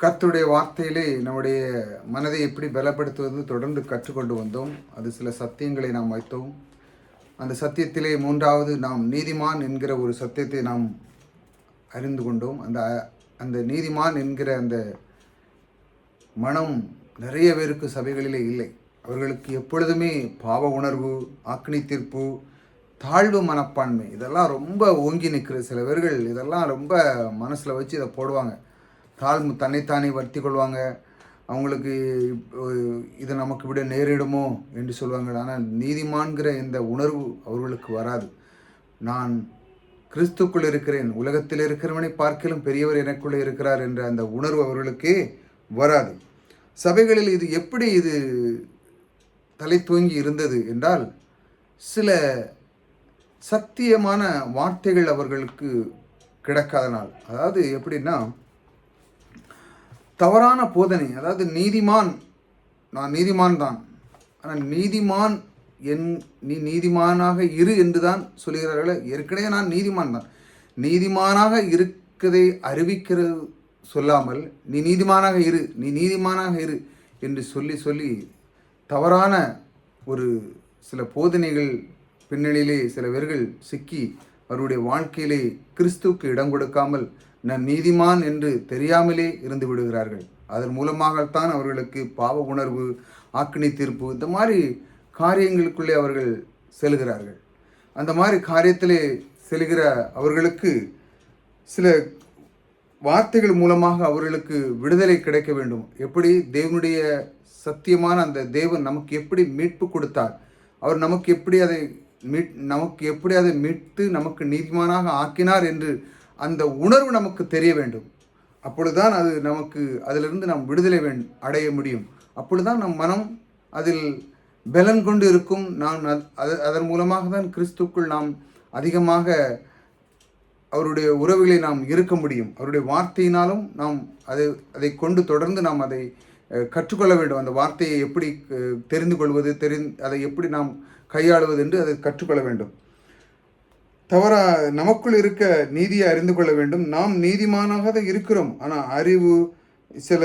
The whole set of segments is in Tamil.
கர்த்தருடைய வார்த்தையிலே நம்முடைய மனதை எப்படி பலப்படுத்துவது தொடர்ந்து கற்றுக்கொண்டு வந்தோம். அது சில சத்தியங்களை நாம் வைத்தோம். அந்த சத்தியத்திலே மூன்றாவது நாம் நீதிமான் என்கிற ஒரு சத்தியத்தை நாம் அறிந்து கொண்டோம். அந்த அந்த நீதிமான் என்கிற அந்த மனம் நிறைய பேருக்கு சபைகளிலே இல்லை. அவர்களுக்கு எப்பொழுதுமே பாவ உணர்வு ஆக்னி தீர்ப்பு தாழ்வு மனப்பான்மை இதெல்லாம் ரொம்ப ஓங்கி நிற்கிற சில பேர்கள் இதெல்லாம் ரொம்ப மனசில் வச்சு இதை போடுவாங்க. தாழ்வு தன்னைத்தானே வருத்தி கொள்வாங்க. அவங்களுக்கு இது நமக்கு விட நேரிடுமோ என்று சொல்லுவாங்க ஆனால் நீதிமான்கிற இந்த உணர்வு அவர்களுக்கு வராது. நான் கிறிஸ்துக்குள் இருக்கிறேன். உலகத்தில் இருக்கிறவனை பார்க்கலும் பெரியவர் எனக்குள்ளே இருக்கிறார் என்ற அந்த உணர்வு அவர்களுக்கு வராது. சபைகளில் இது எப்படி இது தலை தூங்கி இருந்தது என்றால் சில சத்தியமான வார்த்தைகள் அவர்களுக்கு கிடைக்காதனால். அதாவது எப்படின்னா தவறான போதனை அதாவது நீதிமான் நான் நீதிமான் தான் ஆனால் நீதிமான் என் நீ நீதிமானாக இரு என்று தான் சொல்கிறார்களே ஏற்கனவே நான் நீதிமான் தான் நீதிமானாக இருக்கதை அறிவிக்கிறது சொல்லாமல் நீ நீதிமானாக இரு நீ நீதிமானாக இரு என்று சொல்லி சொல்லி தவறான ஒரு சில போதனைகள் பின்னணியிலே சில பேர்கள் சிக்கி அவருடைய வாழ்க்கையிலே கிறிஸ்துவுக்கு இடம் கொடுக்காமல் நான் நீதிமான் என்று தெரியாமலே இருந்து விடுகிறார்கள். அதன் மூலமாகத்தான் அவர்களுக்கு பாவ உணர்வு ஆக்கினி தீர்ப்பு இந்த மாதிரி காரியங்களுக்குள்ளே அவர்கள் செல்கிறார்கள். அந்த மாதிரி காரியத்திலே செல்கிற அவர்களுக்கு சில வார்த்தைகள் மூலமாக அவர்களுக்கு விடுதலை கிடைக்க வேண்டும். எப்படி தேவனுடைய சத்தியமான அந்த தேவன் நமக்கு எப்படி மீட்பு கொடுத்தார்? அவர் நமக்கு எப்படி அதை மீட் நமக்கு எப்படி அதை மீட்டு நமக்கு நீதிமானாக ஆக்கினார் என்று அந்த உணர்வு நமக்கு தெரிய வேண்டும். அப்பொழுதுதான் அது நமக்கு அதிலிருந்து நாம் விடுதலை வேண் அடைய முடியும். அப்பொழுதுதான் நம் மனம் அதில் பலன் கொண்டு இருக்கும். நான் அது அதன் மூலமாக தான் கிறிஸ்துக்குள் நாம் அதிகமாக அவருடைய உறவுகளை நாம் இருக்க முடியும். அவருடைய வார்த்தையினாலும் நாம் அதை அதை கொண்டு தொடர்ந்து நாம் அதை கற்றுக்கொள்ள வேண்டும். அந்த வார்த்தையை எப்படி தெரிந்து கொள்வது தெரிந் அதை எப்படி நாம் கையாளுவது என்று அதை கற்றுக்கொள்ள வேண்டும். தவறா நமக்குள் இருக்க நீதியை அறிந்து கொள்ள வேண்டும். நாம் நீதிமானாக தான் இருக்கிறோம். ஆனால் அறிவு சில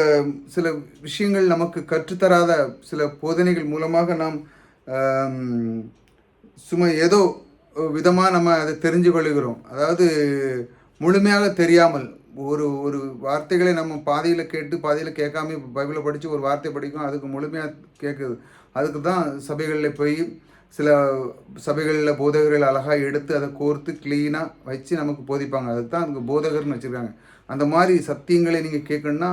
சில விஷயங்கள் நமக்கு கற்றுத்தராத சில போதனைகள் மூலமாக நாம் சும்மா ஏதோ விதமாக நம்ம அதை தெரிஞ்சு கொள்கிறோம். அதாவது முழுமையாக தெரியாமல் ஒரு ஒரு வார்த்தைகளை நம்ம பாதியில் கேட்டு பாதியில் கேட்காம பைபிளை படித்து ஒரு வார்த்தை படிக்கும் அதுக்கு முழுமையாக கேட்குது. அதுக்கு தான் சபைகளில் போய் சில சபைகளில் போதகர்கள் அழகாக எடுத்து அதை கோர்த்து க்ளீனாக வச்சு நமக்கு போதிப்பாங்க. அதுக்கு தான் அதுக்கு போதகர்னு வச்சுருக்காங்க. அந்த மாதிரி சத்தியங்களை நீங்கள் கேட்கணுன்னா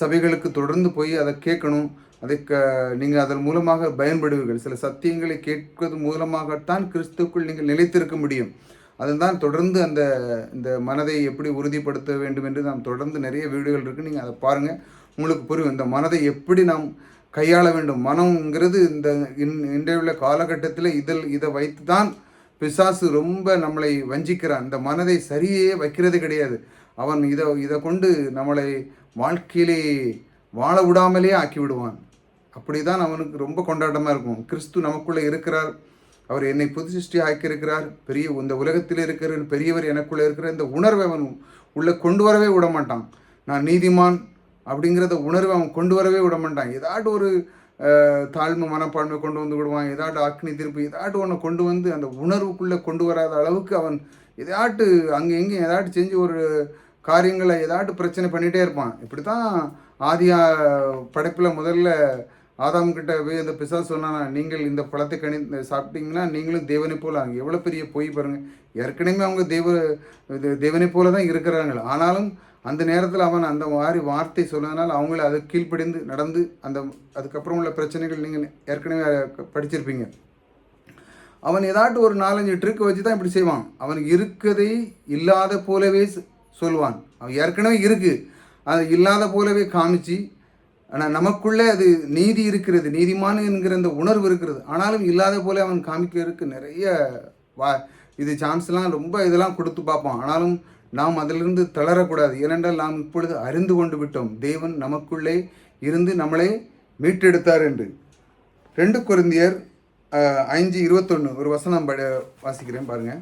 சபைகளுக்கு தொடர்ந்து போய் அதை கேட்கணும். அதை க நீங்கள் அதன் மூலமாக பயன்படுவீர்கள். சில சத்தியங்களை கேட்பது மூலமாகத்தான் கிறிஸ்துக்குள் நீங்கள் நிலைத்திருக்க முடியும். அதுதான் தொடர்ந்து அந்த இந்த மனதை எப்படி உறுதிப்படுத்த வேண்டும் என்று நாம் தொடர்ந்து நிறைய வீடியோகள் இருக்குது நீங்கள் அதை பாருங்கள் உங்களுக்கு புரியும். இந்த மனதை எப்படி நாம் கையாள வேண்டும். மனம்ங்கிறது இந்த இன் இன்றைய உள்ள காலகட்டத்தில் இதில் இதை வைத்து தான் பிசாசு ரொம்ப நம்மளை வஞ்சிக்கிறான். இந்த மனதை சரியே வைக்கிறது கிடையாது. அவன் இதை இதை கொண்டு நம்மளை வாழ்க்கையிலே வாழ விடாமலே ஆக்கி விடுவான் அப்படி தான் அவனுக்கு ரொம்ப கொண்டாட்டமாக இருக்கும். கிறிஸ்து நமக்குள்ளே இருக்கிறார். அவர் என்னை புது சிருஷ்டி ஆக்கியிருக்கிறார். பெரிய இந்த உலகத்தில் இருக்கிற பெரியவர் எனக்குள்ளே இருக்கிற இந்த உணர்வை அவன் உள்ளே கொண்டு வரவே விட மாட்டான் நான் நீதிமான் அப்படிங்கிறத உணர்வை அவன் கொண்டு வரவே விட மாட்டான். ஏதாட்டு ஒரு தாழ்மை மனப்பான்மை கொண்டு வந்து விடுவான். ஏதாட்டு அக்னி திருப்பு ஏதாட்டு ஒன்று கொண்டு வந்து அந்த உணர்வுக்குள்ளே கொண்டு வராத அளவுக்கு அவன் ஏதாட்டு அங்கே எங்கேயும் ஏதாட்டு செஞ்சு ஒரு காரியங்களை ஏதாட்டு பிரச்சனை பண்ணிகிட்டே இருப்பான். இப்படி தான் ஆதியா படைப்பில் முதல்ல ஆதாம் கிட்ட போய் அந்த பிசா சொன்னானா நீங்கள் இந்த பழத்தை கணி சாப்பிட்டீங்கன்னா நீங்களும் தேவனை போல் அங்கே எவ்வளோ பெரிய போய் பாருங்கள் ஏற்கனவே அவங்க தேவ இது தேவனை போல தான் இருக்கிறாங்க ஆனாலும் அந்த நேரத்தில் அவன் அந்த மாதிரி வார்த்தை சொன்னதுனால அவங்கள அது கீழ்ப்படிந்து நடந்து அந்த அதுக்கப்புறம் உள்ள பிரச்சனைகள் நீங்கள் ஏற்கனவே படிச்சிருப்பீங்க. அவன் ஏதாட்டு ஒரு நாலஞ்சு ட்ரிக் வச்சு தான் இப்படி செய்வான். அவனுக்கு இருக்கதை இல்லாத போலவே சொல்லுவான். அவன் ஏற்கனவே இருக்கு. அது இல்லாத போலவே காமிச்சு ஆனால் நமக்குள்ளே அது நீதி இருக்கிறது நீதிமான் என்கிற அந்த உணர்வு இருக்கிறது. ஆனாலும் இல்லாத போல அவன் காமிக்கிறதுக்கு நிறைய வா இது சான்ஸ்லாம் ரொம்ப இதெல்லாம் கொடுத்து பார்ப்பான். ஆனாலும் நாம் அதிலிருந்து தளரக்கூடாது. ஏனென்றால் நாம் இப்பொழுது அறிந்து கொண்டு விட்டோம். தேவன் நமக்குள்ளே இருந்து நம்மளை மீட்டெடுத்தார் என்று. ரெண்டு குருந்தியர் அஞ்சு இருபத்தொன்று ஒரு வசனம் பட வாசிக்கிறேன் பாருங்க.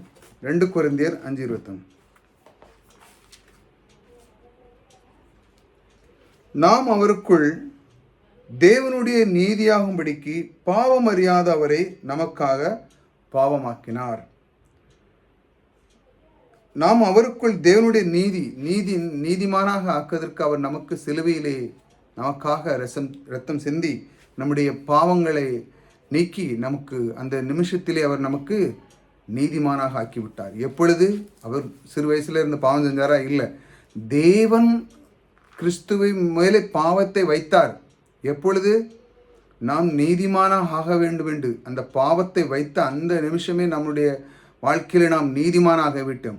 ரெண்டு குருந்தியர் அஞ்சு இருபத்தொன்று நாம் அவருக்குள் தேவனுடைய நீதியாகும்படிக்கு பாவம் அறியாத அவரை நமக்காக பாவமாக்கினார். நாம் அவருக்குள் தேவனுடைய நீதி நீதி நீதிமானாக ஆக்குவதற்கு அவர் நமக்கு சிலுவையிலே நமக்காக ரசம் ரத்தம் சிந்தி நம்முடைய பாவங்களை நீக்கி நமக்கு அந்த நிமிஷத்திலே அவர் நமக்கு நீதிமானாக ஆக்கிவிட்டார். எப்பொழுது? அவர் சிறு வயசுல இருந்து பாவம் செஞ்சாரா? இல்லை. தேவன் கிறிஸ்துவை மேலே பாவத்தை வைத்தார். எப்பொழுது? நாம் நீதிமானாக ஆக வேண்டும் என்று அந்த பாவத்தை வைத்த அந்த நிமிஷமே நம்முடைய வாழ்க்கையில் நாம் நீதிமானாக விட்டோம்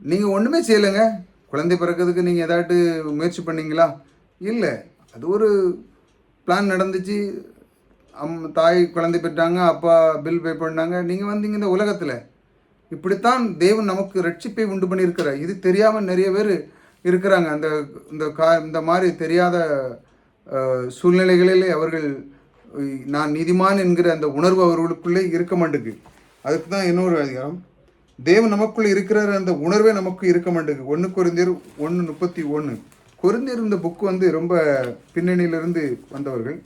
நீங்கள் ஒன்றுமே செய்யலைங்க. குழந்தை பிறக்கிறதுக்கு நீங்கள் ஏதாட்டு முயற்சி பண்ணீங்களா? இல்லை. அது ஒரு பிளான் நடந்துச்சு. அம் தாய் குழந்தை பெற்றாங்க அப்பா பில் பே பண்ணாங்க. நீங்கள் வந்தீங்க இந்த உலகத்தில். இப்படித்தான் தேவன் நமக்கு ரட்சிப்பை உண்டு பண்ணியிருக்கிறார். இது தெரியாமல் நிறைய பேர் இருக்கிறாங்க. அந்த இந்த கா இந்த மாதிரி தெரியாத சூழ்நிலைகளிலே அவர்கள் நான் நீதிமான் என்கிற அந்த உணர்வு அவர்களுக்குள்ளே இருக்க மாட்டேங்குது அதுக்கு தான் இன்னொரு அதிகாரம். தேவன் நமக்குள் இருக்கிற அந்த உணர்வே நமக்கு இருக்க மாட்டேங்குது. ஒன்று குறைந்தர் ஒன்று முப்பத்தி ஒன்று குறைந்தர் இந்த புக்கு வந்து ரொம்ப பின்னணியிலிருந்து வந்தவர்கள்.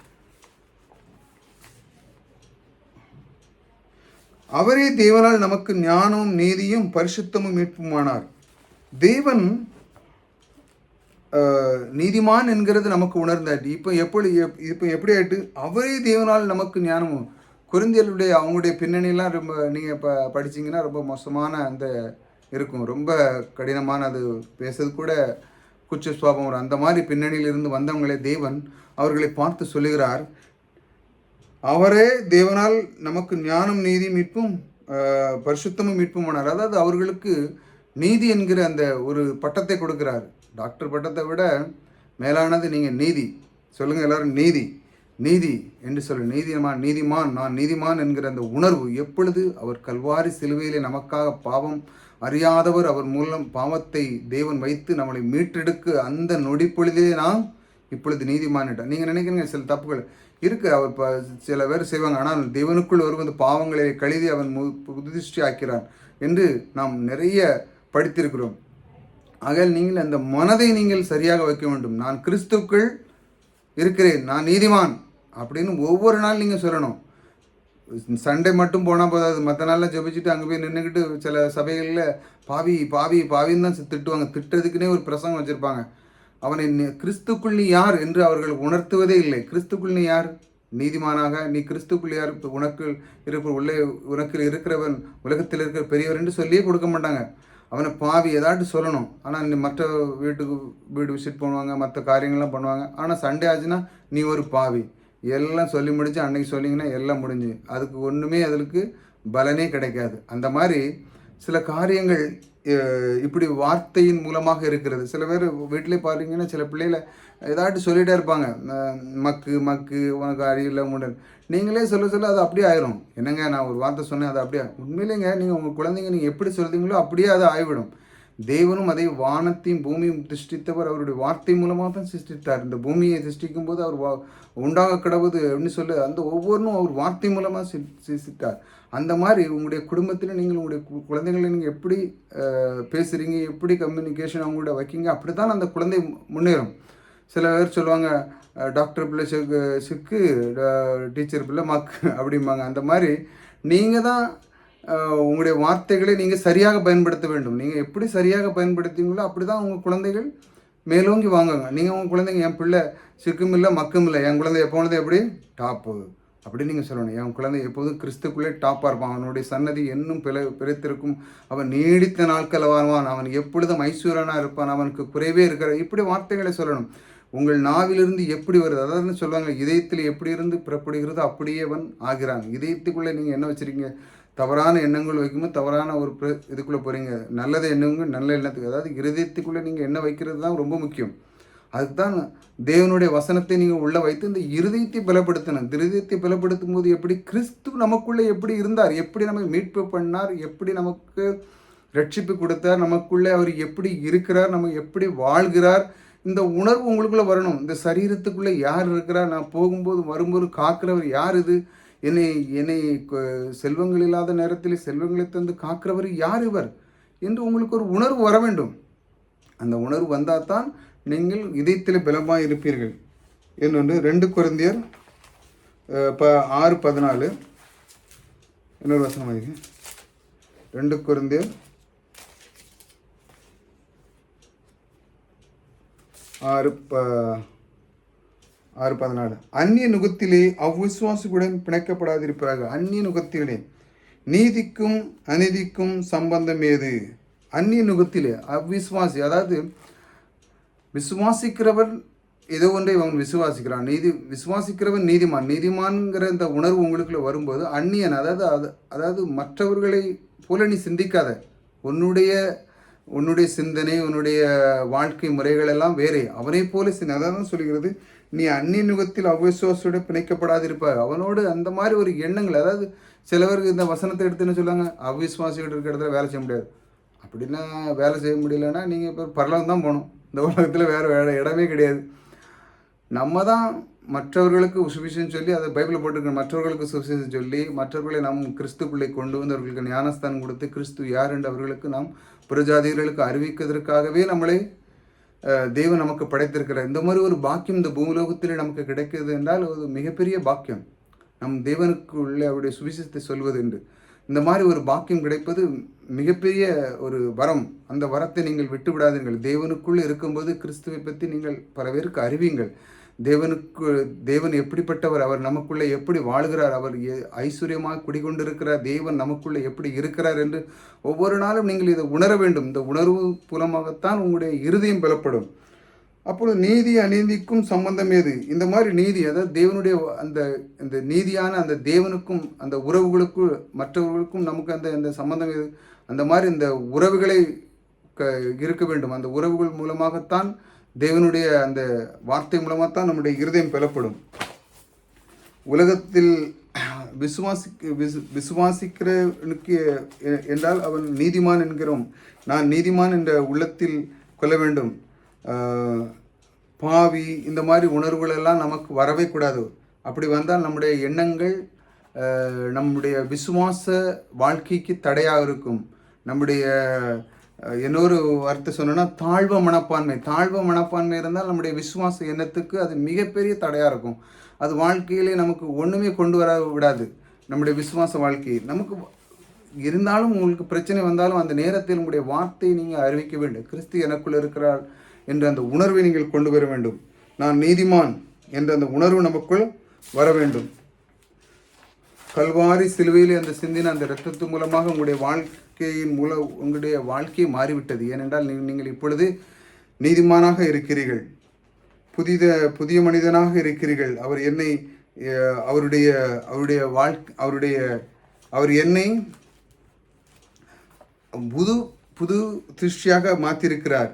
அவரே தேவனால் நமக்கு ஞானமும் நீதியும் பரிசுத்தமும் மீட்புமானார். தேவன் நீதிமான் என்கிறது நமக்கு உணர்ந்தாட்டி இப்போ எப்படி எப்- இப்போ எப்படி ஆயிட்டு அவரே தேவனால் நமக்கு ஞானமும் குருந்தியலுடைய அவங்களுடைய பின்னணியெலாம் ரொம்ப நீங்கள் இப்போ படிச்சீங்கன்னா ரொம்ப மோசமான அந்த இருக்கும். ரொம்ப கடினமான அது. பேசுறது கூட குச்ச சுவாபம் வரும் அந்த மாதிரி பின்னணியிலிருந்து வந்தவங்களே தேவன். அவர்களை பார்த்து சொல்லுகிறார். அவரே தேவனால் நமக்கு ஞானம் நீதி மீட்பும் பரிசுத்தமும் மீட்பும் ஆனார் அதாவது அவர்களுக்கு நீதி என்கிற அந்த ஒரு பட்டத்தை கொடுக்கிறார். டாக்டர் பட்டத்தை விட மேலானது நீங்கள் நீதி. சொல்லுங்கள் எல்லாரும் நீதி. நீதி என்று சொல்ல நீதிமான் நீதிமான் நான் நீதிமான் என்கிற அந்த உணர்வு எப்பொழுது அவர் கல்வாரி சிலுவையிலே நமக்காக பாவம் அறியாதவர் அவர் மூலம் பாவத்தை தேவன் வைத்து நம்மளை மீட்டெடுக்க அந்த நொடிப்பொழுதே நாம் இப்பொழுது நீதிமானிட்டார் நீங்கள் நினைக்கிறீங்க சில தப்புகள் இருக்குது அவர் இப்போ சில பேர் செய்வாங்க. ஆனால் தேவனுக்குள் வருவது பாவங்களை கழுதி அவன் மு புதிஷ்டி ஆக்கிறான் என்று நாம் நிறைய படித்திருக்கிறோம். ஆகையால் நீங்கள் அந்த மனதை நீங்கள் சரியாக வைக்க வேண்டும். நான் கிறிஸ்துக்குள் இருக்கிறேன். நான் நீதிமான். அப்படின்னு ஒவ்வொரு நாள் நீங்கள் சொல்லணும். சண்டே மட்டும் போனால் போதாது. மற்ற நாளில் ஜெபிச்சுட்டு அங்கே போய் நின்றுக்கிட்டு சில சபைகளில் பாவி பாவி பாவின்னு தான் திட்டுவாங்க. திட்டுறதுக்குன்னே ஒரு பிரசங்கம் வச்சுருப்பாங்க. அவனை நி- கிறிஸ்துக்குள் நீ யார் என்று அவர்கள் உணர்த்துவதே இல்லை. கிறிஸ்துக்குள் நீ யார்? நீதிமானாக நீ கிறிஸ்துக்குள் யார்? உனக்கு இருப்ப உள்ளே உனக்கு இருக்கிறவன் உலகத்தில் இருக்கிற பெரியவர் என்று சொல்லியே கொடுக்க மாட்டாங்க. அவனை பாவி ஏதாட்டு சொல்லணும். ஆனால் மற்ற வீட்டுக்கு வீடு விசிட் பண்ணுவாங்க மற்ற காரியங்கள்லாம் பண்ணுவாங்க. ஆனால் சண்டே ஆச்சுன்னா நீ ஒரு பாவி. எல்லாம் சொல்லி முடிச்சு அன்னைக்கு சொல்லிங்கன்னா எல்லாம் முடிஞ்சு. அதுக்கு ஒன்றுமே அதற்கு பலனே கிடைக்காது. அந்த மாதிரி சில காரியங்கள் இப்படி வார்த்தையின் மூலமாக இருக்கிறது. சில பேர் வீட்டிலே பாருங்கன்னா சில பிள்ளைகளை ஏதாட்டு சொல்லிகிட்டே இருப்பாங்க. மக்கு மக்கு உனக்கு அறிவில்லை முடன் நீங்களே சொல்ல சொல்ல அது அப்படியே ஆயிரும். என்னங்க நான் ஒரு வார்த்தை சொன்னேன் அது அப்படியே உண்மையிலேங்க நீங்கள் உங்கள் குழந்தைங்க நீங்கள் எப்படி சொல்கிறீங்களோ அப்படியே அது ஆகிவிடும் தேவனும் அதை வானத்தையும் பூமியும் சிருஷ்டித்தவர். அவருடைய வார்த்தை மூலமாக தான் சிருஷ்டித்தார். இந்த பூமியை சிருஷ்டிக்கும் போது அவர் வா- உண்டாக கிடவுது அப்படின்னு சொல்லி அந்த ஒவ்வொன்றும் அவர் வார்த்தை மூலமாக சிருஷ்டித்தார். அந்த மாதிரி உங்களுடைய குடும்பத்தில் நீங்கள் உங்களுடைய கு- குழந்தைகளை நீங்கள் எப்படி பேசுகிறீங்க எப்படி கம்யூனிகேஷன் அவங்களோட வைக்கீங்க அப்படி தான் அந்த குழந்தை முன்னேறும். சில பேர் சொல்லுவாங்க டாக்டர் பிள்ளை சிக்கு ட- டீச்சர் பிள்ளை மக்கு அப்படிம்பாங்க. அந்த மாதிரி நீங்கள் தான் உங்களுடைய வார்த்தைகளை நீங்கள் சரியாக பயன்படுத்த வேண்டும். நீங்கள் எப்படி சரியாக பயன்படுத்துவீங்களோ அப்படி தான் உங்கள் குழந்தைகள் மேலோங்கி வாங்குங்க நீங்கள் உங்கள் குழந்தைங்க என் பிள்ளை சிக்கும் இல்லை மக்கும் இல்லை என் குழந்தை எப்பொழுது எப்படி? டாப்பு அப்படி நீங்கள் சொல்லணும். என் குழந்தை எப்போதும் கிறிஸ்துக்குள்ளே டாப்பாக இருப்பான். அவனுடைய சன்னதி இன்னும் பிழை பிழைத்திருக்கும் அவன் நீடித்த நாட்கள் வாழ்வான். அவன் எப்பொழுதும் ஐஸ்வரனாக இருப்பான். அவனுக்கு குறைவே இருக்கிற இப்படி வார்த்தைகளை சொல்லணும். உங்கள் நாவிலிருந்து எப்படி வருது? அதாவது சொல்லுவாங்க இதயத்தில் எப்படி இருந்து புறப்படுகிறதோ அப்படியே அவன் ஆகிறான். இதயத்துக்குள்ளே நீங்கள் என்ன வச்சுருக்கீங்க? தவறான எண்ணங்கள் வைக்கும்போது தவறான ஒரு பிர- இதுக்குள்ளே போகிறீங்க நல்லது எண்ணங்கள் நல்ல எண்ணத்துக்கு. அதாவது இருதயத்துக்குள்ளே நீங்கள் என்ன வைக்கிறது தான் ரொம்ப முக்கியம். அதுக்கு தான் தேவனுடைய வசனத்தை நீங்கள் உள்ளே வைத்து இந்த இருதயத்தை பலப்படுத்தணும். இந்த இருதயத்தை பலப்படுத்தும் போது எப்படி கிறிஸ்து நமக்குள்ளே எப்படி இருந்தார்? எப்படி நமக்கு மீட்பு பண்ணார்? எப்படி நமக்கு ரட்சிப்பு கொடுத்தார்? நமக்குள்ளே அவர் எப்படி இருக்கிறார்? நம்ம எப்படி வாழ்கிறார்? இந்த உணர்வு உங்களுக்குள்ளே வரணும். இந்த சரீரத்துக்குள்ளே யார் இருக்கிறார்? நான் போகும்போது வரும்போது காக்கிறவர் யார் இது? என்னை என்னை செல்வங்கள் இல்லாத நேரத்தில் செல்வங்களை தந்து காக்கிறவர் யார் இவர்? என்று உங்களுக்கு ஒரு உணர்வு வர வேண்டும். அந்த உணர்வு வந்தால் தான் நீங்கள் இதயத்தில் பலமாக இருப்பீர்கள். இன்னொன்று ரெண்டு குழந்தையர் ப ஆறு பதினாலு. இன்னொரு வசனம் ரெண்டு குழந்தையர் ஆறு ப ஆறு பதினாலு. அந்நிய நுகத்திலே அவ்விசுவாசிகளுடன் பிணைக்கப்படாதிருப்பார்கள் அந்நிய நுகத்திலே நீதிக்கும் அநீதிக்கும் சம்பந்தம் ஏது? அந்நிய நுகத்திலே அவ்விசுவாசி அதாவது விசுவாசிக்கிறவர் ஏதோ ஒன்றை அவன் விசுவாசிக்கிறான். நீதி விசுவாசிக்கிறவன் நீதிமான். நீதிமான்ங்கிற இந்த உணர்வு உங்களுக்குள்ள வரும்போது அந்நியன் அதாவது அது அதாவது மற்றவர்களை போல நீ சிந்திக்காத. உன்னுடைய உன்னுடைய சிந்தனை உன்னுடைய வாழ்க்கை முறைகள் எல்லாம் வேறே. அவனை போல சிந்தனை அதான் சொல்கிறது நீ அந்நிய யுகத்தில் அவிசுவாசோட பிணைக்கப்படாதிருப்பார் அவனோடு அந்த மாதிரி ஒரு எண்ணங்கள் அதாவது சிலவருக்கு இந்த வசனத்தை எடுத்துன்னு சொல்லுவாங்க? அவிசுவாசிகள் இருக்கிற இடத்துல வேலை செய்ய முடியாது. அப்படின்னா வேலை செய்ய முடியலன்னா நீங்கள் இப்போ பரலகம் தான் போகணும். இந்த உலகத்தில் வேறு வேறு இடமே கிடையாது. நம்ம தான் மற்றவர்களுக்கு சுவிசேஷம் சொல்லி அதை பைபிளில் போட்டிருக்க மற்றவர்களுக்கு சுவிசேஷம் சொல்லி மற்றவர்களை நம் கிறிஸ்துக்குள்ளே கொண்டு வந்து அவர்களுக்கு ஞானஸ்தானம் கொடுத்து கிறிஸ்து யார் என்று அவர்களுக்கு நாம் புறஜாதிகளுக்கு அறிவிக்கிறதுக்காகவே நம்மளை தேவன் நமக்கு படைத்திருக்கிறார். இந்த மாதிரி ஒரு பாக்கியம் இந்த பூலோகத்தில் நமக்கு கிடைக்கிறது என்றால் ஒரு மிகப்பெரிய பாக்கியம். நம் தேவனுக்கு உள்ள அவருடைய சுவிசேஷத்தை சொல்வது என்று. இந்த மாதிரி ஒரு பாக்கியம் கிடைப்பது மிகப்பெரிய ஒரு வரம். அந்த வரத்தை நீங்கள் விட்டு விடாதீர்கள் தேவனுக்குள் இருக்கும்போது கிறிஸ்துவை பற்றி நீங்கள் பல பேருக்கு அறிவீங்கள். தேவனுக்கு தேவன் எப்படிப்பட்டவர் அவர் நமக்குள்ளே எப்படி வாழ்கிறார் அவர் ஐஸ்வர்யமாக குடிகொண்டிருக்கிறார் தேவன் நமக்குள்ளே எப்படி இருக்கிறார் என்று ஒவ்வொரு நாளும் நீங்கள் இதை உணர வேண்டும். இந்த உணர்வு மூலமாகத்தான் உங்களுடைய இறுதியும் பெறப்படும் அப்பொழுது நீதி அநீதிக்கும் சம்பந்தம் ஏது இந்த மாதிரி நீதி அதாவது தேவனுடைய அந்த இந்த நீதியான அந்த தேவனுக்கும் அந்த உறவுகளுக்கும் மற்றவர்களுக்கும் நமக்கு அந்த இந்த சம்பந்தம் ஏது அந்த மாதிரி இந்த உறவுகளை க இருக்க வேண்டும். அந்த உறவுகள் மூலமாகத்தான் தேவனுடைய அந்த வார்த்தை மூலமாக தான் நம்முடைய இருதயம் பெறப்படும் உலகத்தில் விசுவாசிக்க விசு விசுவாசிக்கிறவனுக்கு என்றால் அவன் நீதிமான் என்கிறோம். நான் நீதிமான் என்ற உள்ளத்தில் கொள்ள வேண்டும். பாவி இந்த மாதிரி உணர்வுகளெல்லாம் நமக்கு வரவே கூடாது. அப்படி வந்தால் நம்முடைய எண்ணங்கள் நம்முடைய விசுவாச வாழ்க்கைக்கு தடையாக இருக்கும். நம்முடைய இன்னொரு வார்த்தை சொன்னோன்னா தாழ்வ மனப்பான்மை. தாழ்வ மனப்பான்மை இருந்தால் நம்முடைய விசுவாச எண்ணத்துக்கு அது மிகப்பெரிய தடையாக இருக்கும். அது வாழ்க்கையிலே நமக்கு ஒன்றுமே கொண்டு வர விடாது. நம்முடைய விசுவாச வாழ்க்கையை நமக்கு இருந்தாலும் உங்களுக்கு பிரச்சனை வந்தாலும் அந்த நேரத்தில் உங்களுடைய வார்த்தையை நீங்கள் அறிவிக்க வேண்டும். கிறிஸ்து எனக்குள் இருக்கிறார் என்ற அந்த உணர்வை நீங்கள் கொண்டு வர வேண்டும். நான் நீதிமான் என்ற அந்த உணர்வு நமக்குள் வர வேண்டும். கல்வாரி சிலுவையிலே அந்த சிந்தின அந்த இரத்தத்து மூலமாக உங்களுடைய வாழ்க்கையின் மூலம் உங்களுடைய வாழ்க்கை மாறிவிட்டது. ஏனென்றால் நீங்கள் இப்பொழுது நீதிமானாக இருக்கிறீர்கள். புதித புதிய மனிதனாக இருக்கிறீர்கள். அவர் என்னை அவருடைய அவருடைய வாழ்க்கை அவருடைய அவர் என்னை புது புது திருஷ்டியாக மாற்றிருக்கிறார்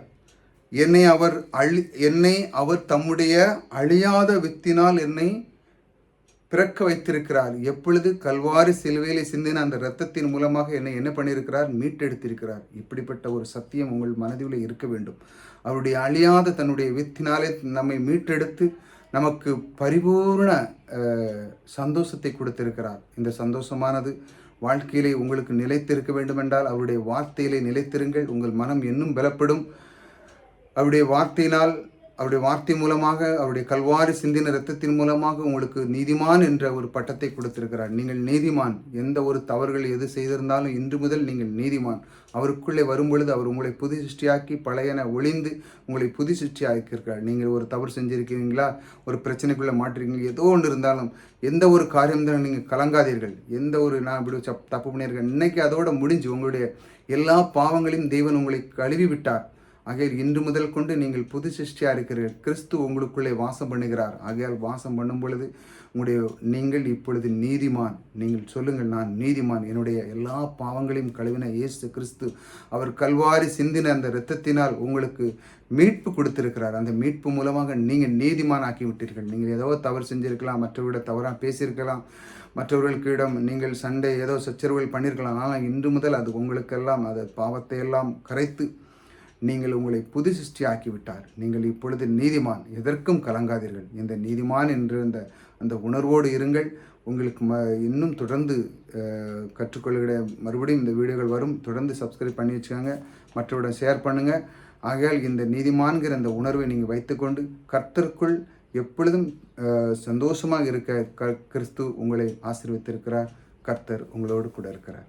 என்னை அவர் அழி என்னை அவர் தம்முடைய அழியாத வித்தினால் என்னை பிறக்க வைத்திருக்கிறார். எப்பொழுது கல்வாரி சிலுவையிலே சிந்தின அந்த இரத்தத்தின் மூலமாக என்னை என்ன பண்ணியிருக்கிறார்? மீட்டெடுத்திருக்கிறார். இப்படிப்பட்ட ஒரு சத்தியம் உங்கள் மனதில் இருக்க வேண்டும். அவருடைய அழியாத தன்னுடைய வித்தினாலே நம்மை மீட்டெடுத்து நமக்கு பரிபூர்ண சந்தோஷத்தை கொடுத்திருக்கிறார். இந்த சந்தோஷமானது வாழ்க்கையிலே உங்களுக்கு நிலைத்திருக்க வேண்டுமென்றால் அவருடைய வார்த்தையிலே நிலைத்திருங்கள். உங்கள் மனம் இன்னும் பலப்படும். அவருடைய வார்த்தையினால் அவருடைய வார்த்தை மூலமாக அவருடைய கல்வாரி சிந்தின இரத்தத்தின் மூலமாக உங்களுக்கு நீதிமான் என்ற ஒரு பட்டத்தை கொடுத்திருக்கிறார். நீங்கள் நீதிமான். எந்த ஒரு தவறுகள் எது செய்திருந்தாலும் இன்று முதல் நீங்கள் நீதிமான். அவருக்குள்ளே வரும்பொழுது அவர் உங்களை புது சிருஷ்டியாக்கி பழையன ஒளிந்து உங்களை புது சிருஷ்டியாக்கியிருக்கிறார். நீங்கள் ஒரு தவறு செஞ்சிருக்கிறீங்களா? ஒரு பிரச்சனைக்குள்ளே மாட்டிருக்கீங்க ஏதோ ஒன்று இருந்தாலும் எந்த ஒரு காரியம்தான் நீங்கள் கலங்காதீர்கள். எந்த ஒரு நான் இப்படி தப்பு பண்ணியிருக்கேன். இன்னைக்கு அதோட முடிஞ்சு உங்களுடைய எல்லா பாவங்களையும் தெய்வன் உங்களை கழுவி விட்டார். ஆகையால் இன்று முதல் கொண்டு நீங்கள் புது சிருஷ்டியாக இருக்கிறீர்கள் கிறிஸ்து உங்களுக்குள்ளே வாசம் பண்ணுகிறார். ஆகையால் வாசம் பண்ணும் பொழுது உங்களுடைய நீங்கள் இப்பொழுது நீதிமான். நீங்கள் சொல்லுங்கள் நான் நீதிமான். என்னுடைய எல்லா பாவங்களையும் கழுவின இயேசு கிறிஸ்து அவர் கல்வாரி சிந்தின அந்த இரத்தத்தினால் உங்களுக்கு மீட்பு கொடுத்திருக்கிறார். அந்த மீட்பு மூலமாக நீங்கள் நீதிமான் ஆக்கி விட்டீர்கள் நீங்கள் ஏதோ தவறு செஞ்சிருக்கலாம் மற்றவர்கிட்ட தவறாக பேசியிருக்கலாம் மற்றவர்களுக்கிடம் நீங்கள் சண்டை ஏதோ சச்சரவுகள் பண்ணியிருக்கலாம். ஆனால் இன்று முதல் அது உங்களுக்கெல்லாம் அது பாவத்தை எல்லாம் கரைத்து நீங்கள் உங்களை புது சிருஷ்டியாக்கிவிட்டார். நீங்கள் இப்பொழுது நீதிமான். எதற்கும் கலங்காதீர்கள். இந்த நீதிமான் என்ற அந்த அந்த உணர்வோடு இருங்கள். உங்களுக்கு ம இன்னும் தொடர்ந்து கற்றுக்கொள்கிற மறுபடியும் இந்த வீடியோகள் வரும். தொடர்ந்து சப்ஸ்கிரைப் பண்ணி வச்சுக்கோங்க. மற்றவரிடம் ஷேர் பண்ணுங்கள் ஆகையால் இந்த நீதிமான்கிற அந்த உணர்வை நீங்கள் வைத்துக்கொண்டு கர்த்தருக்குள் எப்பொழுதும் சந்தோஷமாக இருக்க க கிறிஸ்து உங்களை ஆசீர்வித்திருக்கிறார். கர்த்தர் உங்களோடு கூட இருக்கிறார்.